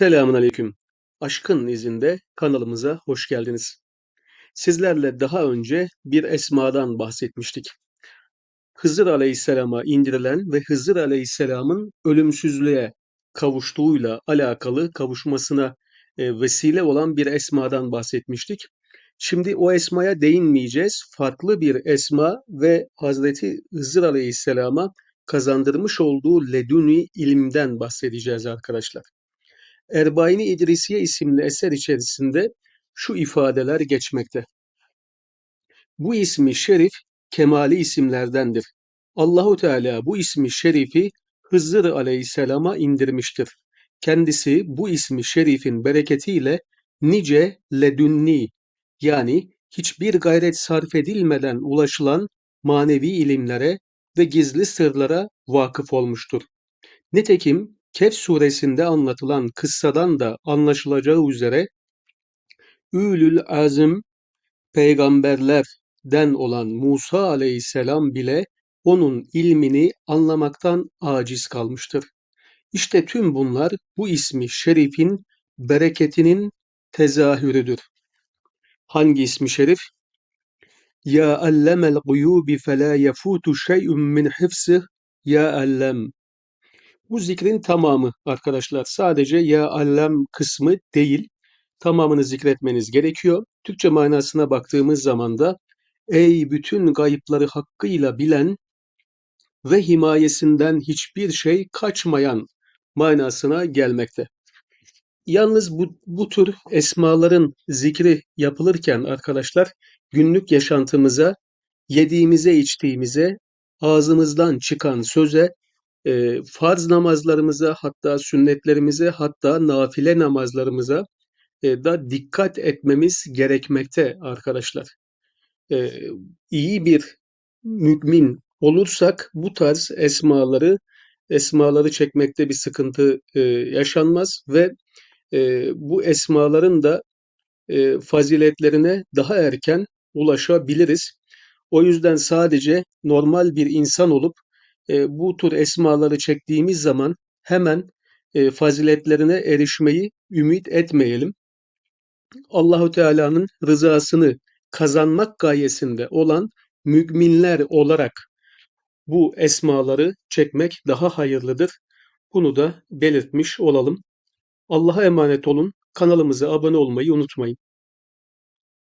Selamun aleyküm. Aşkın izinde kanalımıza hoş geldiniz. Sizlerle daha önce bir esmadan bahsetmiştik. Hızır Aleyhisselam'a indirilen ve Hızır Aleyhisselam'ın ölümsüzlüğe kavuştuğuyla alakalı kavuşmasına e, vesile olan bir esmadan bahsetmiştik. Şimdi o esmaya değinmeyeceğiz. Farklı bir esma ve Hazreti Hızır Aleyhisselam'a kazandırmış olduğu leduni ilimden bahsedeceğiz arkadaşlar. Erbaini İdrisiye isimli eser içerisinde şu ifadeler geçmekte. Bu ismi şerif kemali isimlerdendir. Allahu Teala bu ismi şerifi Hızır Aleyhisselam'a indirmiştir. Kendisi bu ismi şerifin bereketiyle nice ledünni yani hiçbir gayret sarf edilmeden ulaşılan manevi ilimlere ve gizli sırlara vakıf olmuştur. Nitekim Kehf suresinde anlatılan kıssadan da anlaşılacağı üzere Ülül Azm peygamberlerden olan Musa aleyhisselam bile onun ilmini anlamaktan aciz kalmıştır. İşte tüm bunlar bu ismi şerifin bereketinin tezahürüdür. Hangi ismi şerif? Ya allemel guyubi felâ yefutu şey'un min hıfsih ya allem. Bu zikrin tamamı arkadaşlar. Sadece ya allem kısmı değil. Tamamını zikretmeniz gerekiyor. Türkçe manasına baktığımız zaman da ey bütün gayıpları hakkıyla bilen ve himayesinden hiçbir şey kaçmayan manasına gelmekte. Yalnız bu, bu tür esmaların zikri yapılırken arkadaşlar günlük yaşantımıza, yediğimize, içtiğimize, ağzımızdan çıkan söze, e, farz namazlarımıza, hatta sünnetlerimize, hatta nafile namazlarımıza e, da dikkat etmemiz gerekmekte arkadaşlar. E, iyi bir mümin olursak bu tarz esmaları esmaları çekmekte bir sıkıntı e, yaşanmaz ve e, bu esmaların da e, faziletlerine daha erken ulaşabiliriz. O yüzden sadece normal bir insan olup e, bu tür esmaları çektiğimiz zaman hemen e, faziletlerine erişmeyi ümit etmeyelim. Allahu Teala'nın rızasını kazanmak gayesinde olan müminler olarak bu esmaları çekmek daha hayırlıdır. Bunu da belirtmiş olalım. Allah'a emanet olun. Kanalımıza abone olmayı unutmayın.